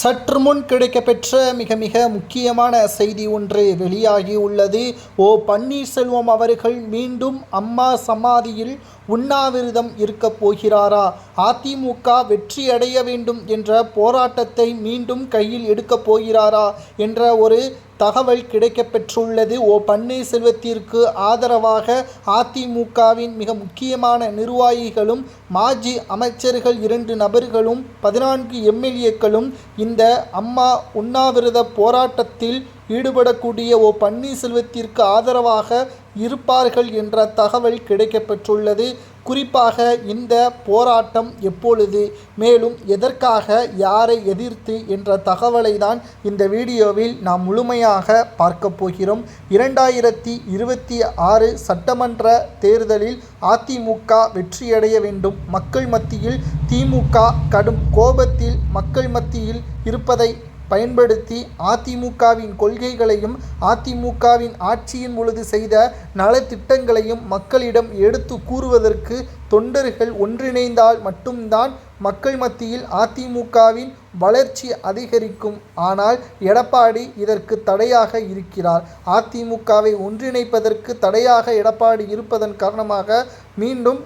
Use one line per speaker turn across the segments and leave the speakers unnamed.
சற்று முன் கிடைக்கப்பெற்ற மிக மிக முக்கியமான செய்தி ஒன்று வெளியாகி உள்ளது ஓ பன்னீர்செல்வம் அவர்கள் மீண்டும் அம்மா சமாதியில் உண்ணாவிரதம் இருக்கப் போகிறாரா? அதிமுக வெற்றியடைய வேண்டும் என்ற போராட்டத்தை மீண்டும் கையில் எடுக்கப் போகிறாரா? என்ற ஒரு தகவல் கிடைக்கப்பெற்றுள்ளது. ஓ பன்னீர்செல்வத்திற்கு ஆதரவாக அதிமுகவின் மிக முக்கியமான நிர்வாகிகளும் மாஜி அமைச்சர்கள் இரண்டு நபர்களும் பதினான்கு எம்எல்ஏக்களும் இந்த அம்மா உண்ணாவிரத போராட்டத்தில் ஈடுபடக்கூடிய ஓ பன்னீர்செல்வத்திற்கு ஆதரவாக இருப்பார்கள் என்ற தகவல் கிடைக்கப்பெற்றுள்ளது. குறிப்பாக இந்த போராட்டம் எப்பொழுது மேலும் எதற்காக யாரை எதிர்த்து என்ற தகவலை தான் இந்த வீடியோவில் நாம் முழுமையாக பார்க்க போகிறோம். இரண்டாயிரத்தி இருபத்தி ஆறு சட்டமன்ற தேர்தலில் அதிமுக வெற்றியடைய வேண்டும். மக்கள் மத்தியில் திமுக கடும் கோபத்தில் மக்கள் மத்தியில் இருப்பதை பயன்படுத்தி அதிமுகவின் கொள்கைகளையும் அதிமுகவின் ஆட்சியின் பொழுது செய்த நலத்திட்டங்களையும் மக்களிடம் எடுத்து கூறுவதற்கு தொண்டர்கள் ஒன்றிணைந்தால் மட்டும்தான் மக்கள் மத்தியில் அதிமுகவின் வளர்ச்சி அதிகரிக்கும். ஆனால் எடப்பாடி இதற்கு தடையாக இருக்கிறார். அதிமுகவை ஒன்றிணைப்பதற்கு தடையாக எடப்பாடி இருப்பதன் காரணமாக மீண்டும்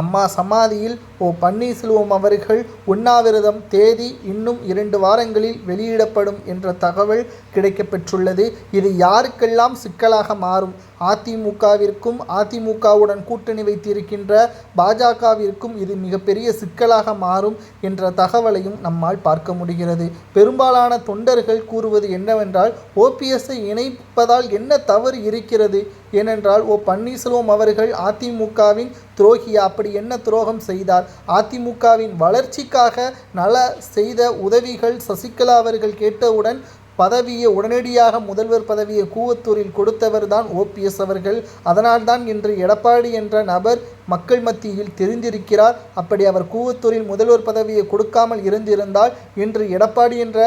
அம்மா சமாதியில் ஓ பன்னீர்செல்வம் அவர்கள் உண்ணாவிரதம் தேதி இன்னும் இரண்டு வாரங்களில் வெளியிடப்படும் என்ற தகவல் கிடைக்கப்பெற்றுள்ளது. இது யாருக்கெல்லாம் சிக்கலாக மாறும்? அதிமுகவிற்கும் அதிமுகவுடன் கூட்டணி வைத்திருக்கின்ற பாஜகவிற்கும் இது மிகப்பெரிய சிக்கலாக மாறும் என்ற தகவலையும் நம்மால் பார்க்க முடிகிறது. பெரும்பாலான தொண்டர்கள் கூறுவது என்னவென்றால் ஓபிஎஸ்ஸை இணைப்பதால் என்ன தவறு இருக்கிறது? ஏனென்றால் ஓ பன்னீர்செல்வம் அவர்கள் அதிமுகவின் துரோகியா அப்படி என்ன துரோகம் செய்தார்? அதிமுகவின் வளர்ச்சிக்காக நல செய்த உதவிகள் சசிகலா அவர்கள் கேட்டவுடன் பதவியை உடனடியாக முதல்வர் பதவியை கூவத்தூரில் கொடுத்தவர் தான் ஓபிஎஸ் அவர்கள். அதனால்தான் இன்று எடப்பாடி என்ற நபர் மக்கள் மத்தியில் தெரிந்திருக்கிறார். அப்படி அவர் கூவத்தூரில் முதல்வர் பதவியை கொடுக்காமல் இருந்திருந்தால் இன்று எடப்பாடி என்ற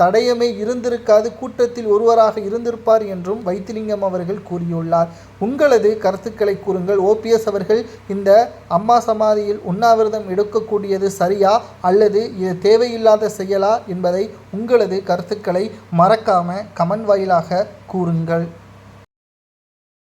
தடயமே இருந்திருக்காது கூட்டத்தில் ஒருவராக இருந்திருப்பார் என்றும் வைத்திலிங்கம் அவர்கள் கூறியுள்ளார். உங்களது கருத்துக்களை கூறுங்கள். ஓபிஎஸ் அவர்கள் இந்த அம்மா சமாதியில் உண்ணாவிரதம் எடுக்கக்கூடியது சரியா அல்லது இது தேவையில்லாத செயலா என்பதை உங்களது கருத்துக்களை மறக்காம கமெண்ட் வாயிலாக கூறுங்கள்.